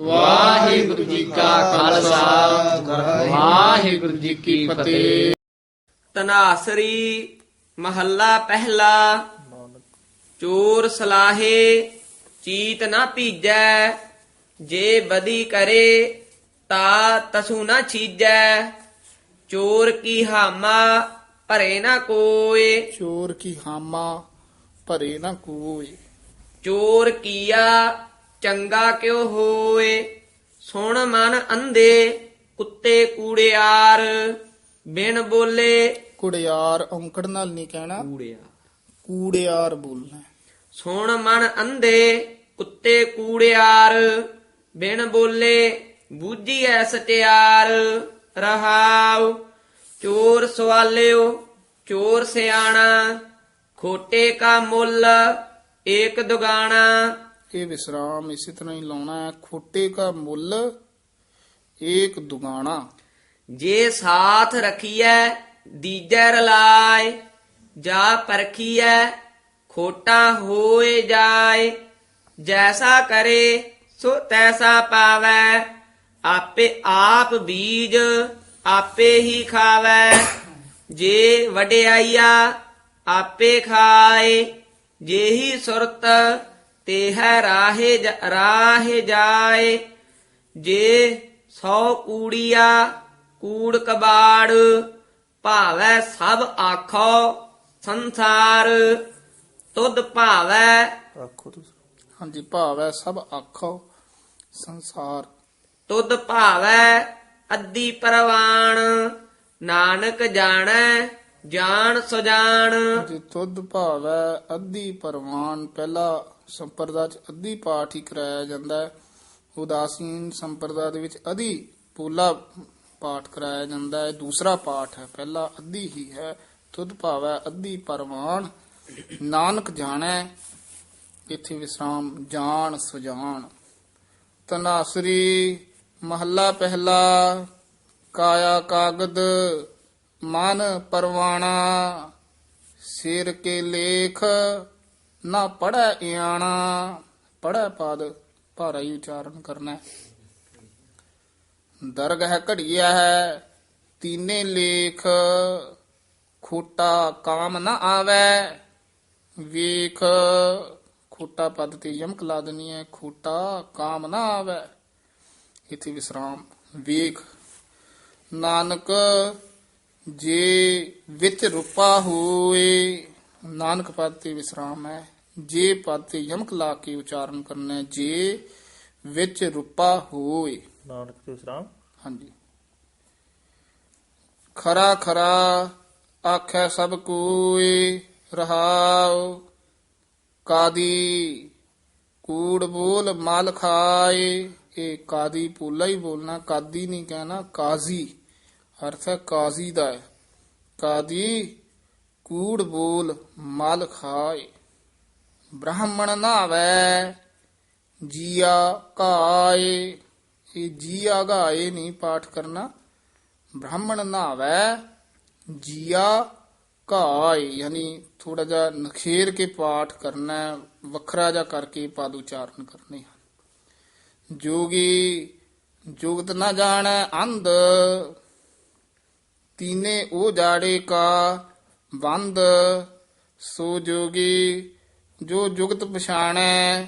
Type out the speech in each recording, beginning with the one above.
ਵਾਹਿਗੁਰੂ ਜੀ ਕਾ ਖਾਲਸਾ। ਵਾਹਿਗੁਰੂ ਜੀ ਕੀ ਫਤਿਹ। ਤਨਾਸਰੀ ਮਹੱਲਾ ਪਹਿਲਾ। ਚੋਰ ਸਲਾਹੇ ਚੀਤ ਨਾ ਭੀਜੈ ਜੇ ਬਦੀ ਕਰੇ ਤਾ ਤਸੂ ਨਾ ਛੀਜੈ। ਚੋਰ ਕੀ ਹਾਮਾ ਭਰੇ ਨਾ ਕੋਏ। ਚੋਰ ਕੀ ਹਾਮਾ ਭਰੇ ਨਾ ਕੋਏ। ਚੋਰ ਕੀਆ ਚੰਗਾ ਕਿਉ ਹੋਏ? ਸੁਣ ਮਨ ਅੰਧੇ ਕੁੱਤੇ ਕੂੜਿਆਰ। ਬਿਨ ਬੋਲੇ। ਕੁੜਿਆਰ ਔਂਕੜ ਨਾਲ ਨਹੀਂ ਕਹਿਣਾ। ਕੂੜਿਆਰ। ਕੂੜਿਆਰ ਬੋਲਣਾ। ਸੁਣ ਮਨ ਅੰਧੇ ਕੁੱਤੇ ਕੂੜਿਆਰ। ਬਿਨ ਬੋਲੇ ਬੂਝੀਐ ਸਟਿਆਰ। ਰਹਾਉ ਚੋਰ ਸਵਾਲਿਓ ਚੋਰ ਸਿਆਣਾ। ਖੋਟੇ ਕਾ ਮੁੱਲ ਏਕ ਦੁਗਾਣਾ। ਇਹ ਵਿਸਰਾਮ ਇਸੇ ਤਰ੍ਹਾਂ ਹੀ ਲਾਉਣਾ ਹੈ। ਖੋਟੇ ਕਾ ਮੁੱਲ, ਏਕ ਦੁਗਾਣਾ। ਜੇ ਸਾਥ ਰਖੀਐ, ਦੀਜੈ ਰਲਾਏ, ਜਾ ਪਰਖੀਐ, ਖੋਟਾ ਹੋਏ ਜਾਏ। ਜੈਸਾ ਕਰੇ, ਸੋ ਤੈਸਾ ਪਾਵੈ। ਆਪੇ ਆਪ ਬੀਜ, ਆਪੇ ਹੀ ਖਾਵੈ। ਜੇ ਵਡਿਆਈਆ, ਆਪੇ ਖਾਏ। ਜੇਹੀ ਸੁਰਤ ਤੇ ਹੈ ਰਾਹੇ ਰਾਹੇ ਜਾਏ। ਜੇ ਸੌ ਕੂੜੀਆ ਕੂੜ ਕਬਾੜ ਭਾਵੈ ਸਭ ਆਖੋ ਸੰਸਾਰ। ਤੁਧ ਭਾਵੈ ਤੁਸੀਂ। ਹਾਂਜੀ ਭਾਵ ਸਭ ਆਖੋ ਸੰਸਾਰ। ਤੁਧ ਭਾਵੈ ਅੱਧੀ ਪ੍ਰਵਾਣ ਨਾਨਕ ਜਾਣੈ ਜਾਣ ਸੁਜਾਨ ਜੇ ਤੁਧ ਭਾਵ ਅੱਧੀ ਪਰਵਾਨ, ਪਹਿਲਾ ਸੰਪਰਦਾ ਚ ਅੱਧੀ ਪਾਠ ਹੀ ਕਰਾਇਆ ਜਾਂਦਾ ਹੈ। ਉਦਾਸੀਨ ਸੰਪਰਦਾ ਦੇ ਵਿੱਚ ਅਧੀ ਪੂਲਾ ਪਾਠ ਕਰਾਇਆ ਜਾਂਦਾ ਹੈ, ਦੂਸਰਾ ਪਾਠ ਹੈ, ਪਹਿਲਾ ਅੱਧੀ ਹੀ ਹੈ। ਤੁਧ ਭਾਵੈ ਹੈ ਅੱਧੀ ਪਰਵਾਨ, ਨਾਨਕ ਜਾਣੈ, ਇਥੇ ਵਿਸਰਾਮ, ਜਾਣ ਸੁਜਾਨ ਤਨਾਸਰੀ, ਮਹੱਲਾ ਪਹਿਲਾ, ਕਾਇਆ ਕਾਗਦ ਮਨ ਪਰਵਾਣਾ, ਸਿਰ ਕੇ ਲੇਖ ਨਾ ਪੜੈ ਇਆਣਾ। ਪੜੈ ਪਦ ਭਾਰਾ ਹੀ ਉਚਾਰਨ ਕਰਨਾ ਹੈ। ਦਰਗ ਹੈ ਘੜੀਆ ਹੈ, ਤੀਨੇ ਲੇਖ। ਖੋਟਾ ਕਾਮ ਨਾ ਆਵੈ, ਵੇਖ। ਖੋਟਾ ਪਦ ਤੇ ਯਮਕ ਲਾ ਦੇਣੀ ਹੈ, ਖੋਟਾ ਕਾਮ ਨਾ ਆਵੈ। ਇਥੇ ਵਿਸਰਾਮ, ਵੇਖ। ਨਾਨਕ ਜੇ ਵਿੱਚ ਰੂਪਾ ਹੋਏ ਨਾਨਕ ਪਦ ਤੇ ਵਿਸਰਾਮ ਹੈ। ਜੇ ਪਦ ਤੇ ਯਮਕ ਲਾ ਕੇ ਉਚਾਰਨ ਕਰਨਾ ਹੈ ਜੇ ਵਿੱਚ ਰੂਪਾ ਹੋਏ। ਨਾਨਕ ਤੇ ਵਿਸਰਾਮ। ਹਾਂਜੀ। ਖਰਾ ਖਰਾ ਆਖੈ ਸਭ ਕੋਏ ਰਹਾਉ ਕਾਦੀ ਕੂੜ ਬੋਲ ਮਲ ਖਾਏ। ਇਹ ਕਾਦੀ ਪੂਲਾ ਹੀ ਬੋਲਣਾ ਕਾਦੀ ਨਹੀਂ ਕਹਿਣਾ ਕਾਜ਼ੀ। ਅਰਥ ਹੈ ਕਾਜ਼ੀ ਦਾ ਹੈ। ਕਾਦੀ? ਕੂੜ ਬੋਲ ਮਲ ਖਾਏ। ਬ੍ਰਾਹਮਣ ਨਾਵੈ ਜੀਆ ਕਾਏ ਇਹ ਜੀਆ ਗਾਏ ਨਹੀਂ ਪਾਠ ਕਰਨਾ। ਬ੍ਰਾਹਮਣ ਨਾਵੈ ਜੀਆ ਕਾਏ ਯਾਨੀ ਥੋੜਾ ਜਿਹਾ ਨਖੇਰ ਕੇ ਪਾਠ ਕਰਨਾ ਵੱਖਰਾ ਜਾ ਕਰਕੇ ਪਦ ਉਚਾਰਨ ਕਰਨੇ ਹਨ। ਜੋਗੀ ਜੁਗਤ ਨਾ ਜਾਣੈ ਅੰਧ ਤੀਨੇ ਉਹ ਜਾੜੇ ਕਾ, ਬੰਦ ਸੋ ਜੋਗੀ ਜੋ ਜੁਗਤ ਪਛਾਣੈ,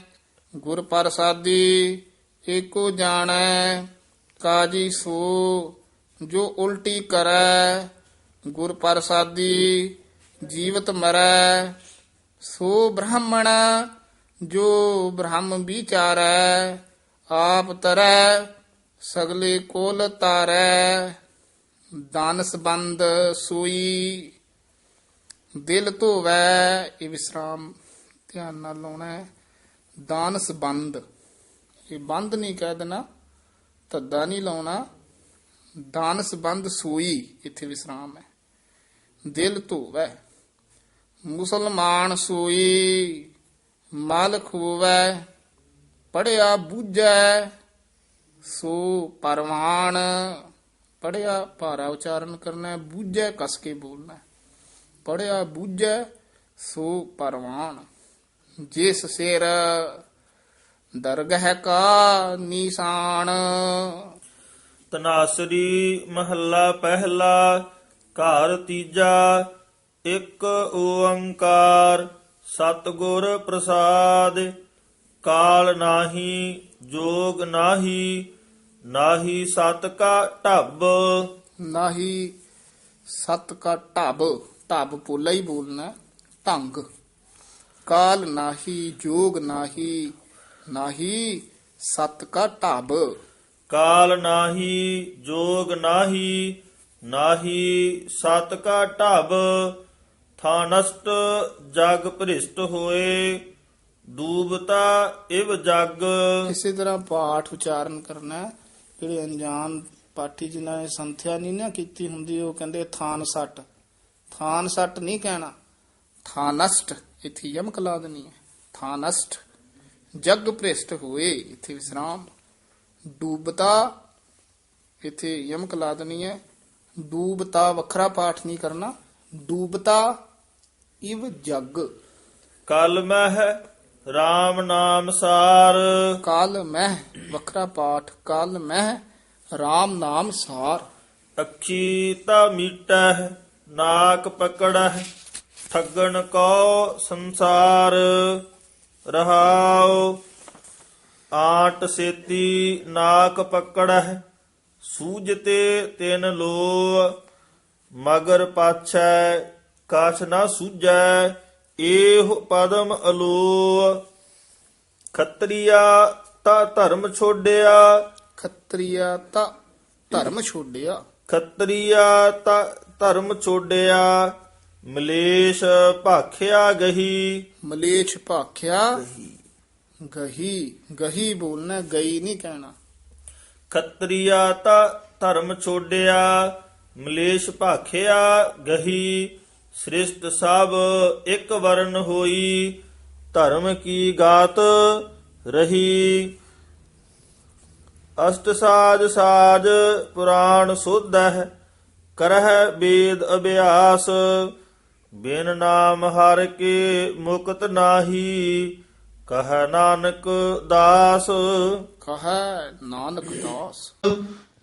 ਗੁਰ ਪ੍ਰਸਾਦੀ ਏਕੋ ਜਾਣੈ, ਕਾਜੀ ਸੋ, ਜੋ ਉਲਟੀ ਕਰੈ, ਗੁਰ ਪ੍ਰਸਾਦੀ ਜੀਵਤ ਮਰੈ। ਸੋ ਬ੍ਰਾਹਮਣ, ਜੋ ਬ੍ਰਹਮ ਵਿਚਾਰੈ, ਆਪ ਤਰੈ, ਸਗਲੇ ਕੋਲ ਤਾਰੈ। ਦਾਨ ਬੰਦ ਸੂਈ, ਦਿਲ ਧੋਵੈ, ਇਹ ਵਿਸਰਾਮ ਧਿਆਨ ਨਾਲ ਲਾਉਣਾ ਹੈ। ਦਾਨਸ ਬੰਦ ਇਹ ਬੰਦ ਨਹੀਂ ਕਹਿ ਦੇਣਾ, ਧੱਦਾ ਨਹੀਂ ਲਾਉਣਾ। ਦਾਨਸ ਬੰਦ ਸੂਈ, ਇੱਥੇ ਵਿਸਰਾਮ ਹੈ। ਦਿਲ ਧੋਵੈ, ਮੁਸਲਮਾਨ ਸੂਈ ਮਲ ਖੂਵੈ ਪੜਿਆ ਬੂਝੈ, ਸੋ ਪਰਵਾਨ। ਪੜਿਆ, ਭਾਰਾ ਉਚਾਰਨ ਕਰਨਾ ਹੈ, ਬੂਝੈ ਕਸ ਕੇ ਬੋਲਣਾ ਹੈ। ਪੜਿਆ, ਬੂਝੈ, ਸੋ ਪਰਵਾਨ ਜਿਸ ਸਿਰ ਦਰਗਹਿ ਕਾ ਨਿਸ਼ਾਨ। ਤਨਾਸਰੀ ਮਹੱਲਾ ਪਹਿਲਾ, ਘਰ ਤੀਜਾ, ਇੱਕ ਓੰਕਾਰ, ਸਤਿਗੁਰ ਪ੍ਰਸਾਦ। ਕਾਲ ਨਾਹੀ, ਜੋਗ ਨਾਹੀ ਨਾਹੀ ਸਤ ਕਾ ਢੱਬ। ਨਾਹੀ ਸਤ ਕਾ ਢਬ। ਢਬ ਪੋਲਾ ਹੀ ਬੋਲਣਾ ਢੰਗ। ਕਾਲ ਨਾਹੀ ਜੋਗ ਨਾਹੀ ਨਾਹੀ ਸਤ ਕਾ ਢਬ। ਕਾਲ ਨਾਹੀ ਜੋਗ ਨਾਹੀ ਨਾਹੀ ਸਤ ਕਾ ਢੱਬ। ਥਾਨਸਟ ਜਗ ਭ੍ਰਿਸ਼ਟ ਹੋਏ ਡੂਬਤਾ ਇਵ ਜਗ। ਇਸੇ ਤਰ੍ਹਾਂ ਪਾਠ ਉਚਾਰਨ ਕਰਨਾ ਹੈ। ਜਿਹੜੇ ਅਣਜਾਣ ਪਾਠੀ ਜਿਨ੍ਹਾਂ ਨੇ ਸੰਥਿਆ ਨਹੀਂ ਨਾ ਕੀਤੀ ਹੁੰਦੀ, ਉਹ ਕਹਿੰਦੇ ਥਾਨ ਸੱਟ। ਥਾਨ ਸੱਟ ਨਹੀਂ ਕਹਿਣਾ। ਥਾਨਸਟ, ਇੱਥੇ ਯਮਕ ਲਾ ਦੇਣੀ ਹੈ। ਥਾਨਸਟ, ਜਗ ਭ੍ਰਿਸ਼ਟ ਹੋਏ, ਇੱਥੇ ਵਿਸਰਾਮ। ਡੂਬਤਾ, ਇੱਥੇ ਯਮਕ ਲਾ ਦੇਣੀ ਹੈ। ਡੂਬਤਾ, ਵੱਖਰਾ ਪਾਠ ਨਹੀਂ ਕਰਨਾ। ਡੂਬਤਾ, ਇਵ ਜਗ। ਕਲ ਮਹਿ RAM ਨਾਮ ਸਾਰ। ਕਾਲ ਮਹਿ ਵੱਖਰਾ ਪਾਠ ਕਾਲ ਮਹਿ RAM ਨਾਮ ਸਾਰ। ਅੱਖੀ ਤਾ ਮੀਟਹਿ ਨਾਕ ਪਕੜਹਿ ਠੱਗਣ ਕੋ ਸੰਸਾਰ। ਰਹਾਉ ਆਟ ਸੇਤੀ ਨਾਕ ਪਕੜਹਿ ਸੂਜਤੇ ਤਿਨ ਲੋ ਮਗਰ ਪਾਛੈ ਕਾਛ ਨਾ ਸੂਜੈ ਏਹ ਪਦਮ ਅਲੋ ਖੱਤਰੀਆ ਤਾ ਧਰਮ ਛੋਡਿਆ। ਖੱਤਰੀਆ ਤਾਂ ਧਰਮ ਛੋੜਿਆ ਖੱਤਰੀਆ ਤਾ ਧਰਮ ਛੋਡਿਆ। ਮਲੇਸ਼ ਭਾਖਿਆ ਗਹੀ। ਮਲੇਛ ਭਾਖਿਆ ਗਹੀ। ਗਹੀ ਬੋਲਣਾ ਗਈ ਨਹੀਂ ਕਹਿਣਾ। ਖੱਤਰੀਆ ਤਾ ਧਰਮ ਛੋਡਿਆ। ਮਲੇਸ਼ ਭਾਖਿਆ ਗਹੀ। ਸ੍ਰਿਸ਼ਟ ਸਭ ਇੱਕ ਵਰਨ ਹੋਈ, ਧਰਮ ਕੀ ਗਾਤ ਰਹੀ। ਅਸ਼ਟ ਸਾਜ ਸਾਜ ਪੁਰਾਣ ਸੁਧਹਿ, ਕਰਹਿ ਵੇਦ ਅਭਿਆਸ। ਬਿਨ ਨਾਮ ਹਰ ਕੇ ਮੁਕਤ ਨਾਹੀ, ਕਹ ਨਾਨਕ ਦਾਸ। ਕਹੈ ਨਾਨਕ ਦਾਸ।